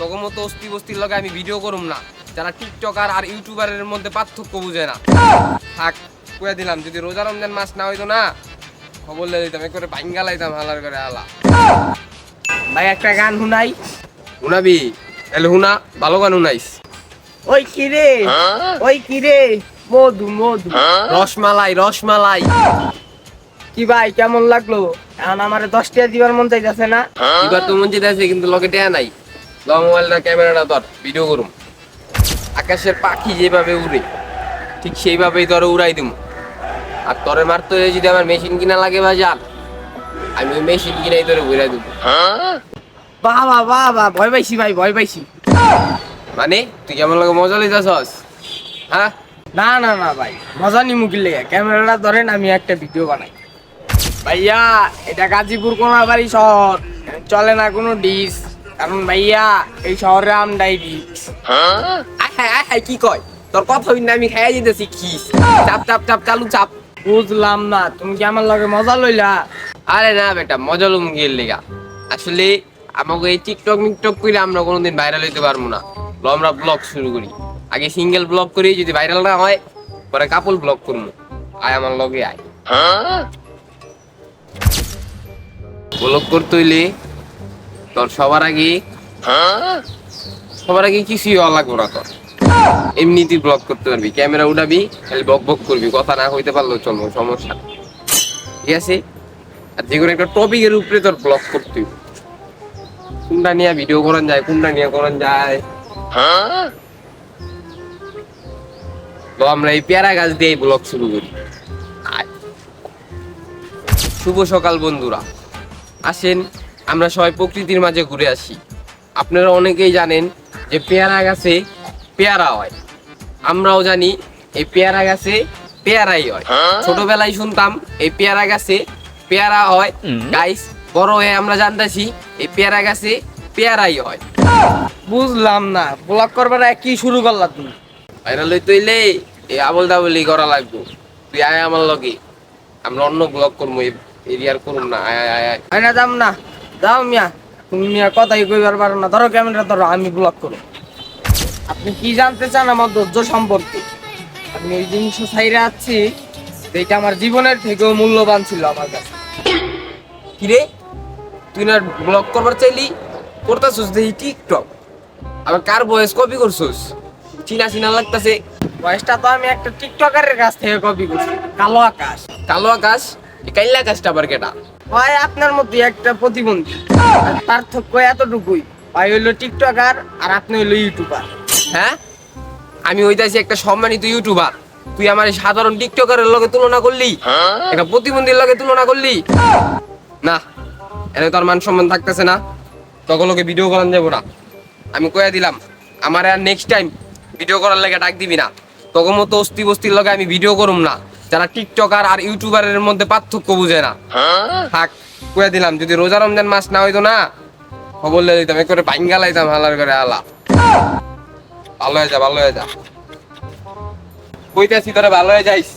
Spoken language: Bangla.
তখন মতো অস্তি বস্তির লগে আমি ভিডিও করুম না। যারা টিকটকার আর ইউটিউবারের মধ্যে পার্থক্য বুঝে না। থাক কয়ে দিলাম যদি রোজা রমজান মাস না হইতো না খবর লে দিতাম একবারে ভাঙ্গা লাইতাম হালার করে আলা ভাই একটা গান শুনাই। শুনাবি? এলে হুনা ভালো গান শুনাইস। ওই কিরে ওই কিরে মধু মধু। রসমালাই রসমালাই। কি ভাই কেমন লাগল? এখন আমার দশ টাকা দিবার মন চাইতেছে না। এবার তো মন আছে কিন্তু লগে টেয়া নাই। ল মোবাইলটা ক্যামেরাটা ধর ভিডিও করুম। আকাশের পাখি যেভাবে উড়ে ঠিক সেইভাবেই তোর উড়াই দিম। আর তরে মারতে যদি আমার মেশিন কিনা লাগে বা যান আমি ওই মেশিন কিনাই তোরে উড়াই দেবো। বাবা বাবা ভয় পাইছি ভাই ভয় পাইছি। মানে তুই কেমন লাগে মজা লইতাছস? হ্যাঁ? না না না ভাই মজা নি মুখির লেগে? ক্যামেরাটা ধরেন আমি একটা ভিডিও বানাই। ভাইয়া এটা গাজীপুর কোনাবাড়ি শহর। চলে না কোনো ডিস কারণ ভাইয়া এই শহরে আয় হায় কি কয়? তোর কথা হইনা আমি খাইয়া যেতেছি খিস চাপ চাপ চাপ চালু চাপ। বুঝলাম না তুমি কি আমার লগে মজা লইলা? আরে না বেটা মজা লুম গিয়ে লেগা। আসলে আমাকে এই টিকটক মিকটক করে আমরা কোনোদিন ভাইরাল হইতে পারব না। আমরা ব্লগ শুরু করি। আগে সিঙ্গেল ব্লগ করি যদি ভাইরাল না হয় পরে কাপল ব্লগ করব। আয় আমার লগে আয়। ব্লগ করতে হইলে তোর সবার আগে সবার আগে কিছুই লাগবো না তোর। এমনি তুই ব্লগ করতে পারবি ক্যামেরা উঠাবি, খালি বক বক করবি, কথা না হইতে পারলেও চলবো, সমস্যা ঠিক আছে? আর যে কোনো একটা টপিকের উপরে তোর ব্লগ করতে কোনটা নিয়ে ভিডিও করান যায়, কোনটা নিয়ে করান যায়? আমরা এই পেয়ারা গাছ দিয়ে ব্লগ শুরু করি। শুভ সকাল বন্ধুরা। আসেন আমরা সবাই প্রকৃতির মাঝে ঘুরে আসি। আপনারা অনেকেই জানেন যে পেয়ারা গাছে পেয়ারা হয়। আমরাও জানি এই পেয়ারা গাছে পেয়ারাই হয়। ছোটবেলায় শুনতাম এই পেয়ারা গাছে পেয়ারা হয়। গাইস বড় হয়ে আমরা জানতেছি এই পেয়ারা গাছে পেয়ারাই হয়। বুঝলাম না ব্লগ করবার কি শুরু করলা তুমি? ভাইরাল হইতে হইলে এই আবল দাবলি করা লাগবো। তুই আয় আমার লগে। আমরা অন্য ব্লগ করব এরিয়ার করুম না। আয় আয় আয় আয়। আয় না যাম না। যাও মিয়া তুমি মিয়া কথাই কইবার পারো না। ধরো ক্যামেরা ধরো আমি ব্লগ করো। আপনি কি জানতে চান আমার ধৈর্য সম্পর্কে? আমি এই জিনিস সাইরে আছি যেটা আমার জীবনের থেকেও মূল্যবান ছিল আমার কাছে। কিরে তুই না ব্লক করবার চাইলি? করতাছিস দেখি টিকটক আবার কার বয়স কপি করছিস? চিনা চিনা লাগতাছে। বয়সটা তো আমি একটা টিকটকারের কাছ থেকে কপি করছি। কালো আকাশ। কালো আকাশ? এই কাইলা আকাশটা আবার কেটা ভাই আপনার মধ্যে একটা প্রতিবন্ধী। পার্থক্য এতটুকুই ভাই হইল টিকটকার আর আপনি হইল ইউটিউবার। হ্যাঁ? আমি হইতাছি একটা সম্মানিত ইউটিউবার। তুই আমার সাধারণ টিকটকারের লগে তুলনা করলি? একটা প্রতিবন্ধীর লগে তুলনা করলি? না এনে তোর মান সম্মান থাকতেছে না। তখন লোকে ভিডিও করান যাব না। আমি কয়ে দিলাম আমার আর নেক্সট টাইম ভিডিও করার লাগে ডাক দিবি না। তখন মতো অস্তি বস্তির লগে আমি ভিডিও করুম না। যারা টিকটকার আর ইউটিউবারের মধ্যে পার্থক্য বুঝে না। থাক কয়ে দিলাম, যদি রোজা রমজান মাস না হইতো না, খবর লে দিতাম একবারে পাইঙ্গা লাইতাম হালার করে আলা। ভালো হয়ে যা, ভালো হয়ে যা। কইতেছি, তোরা ভালো হয়ে যাইস।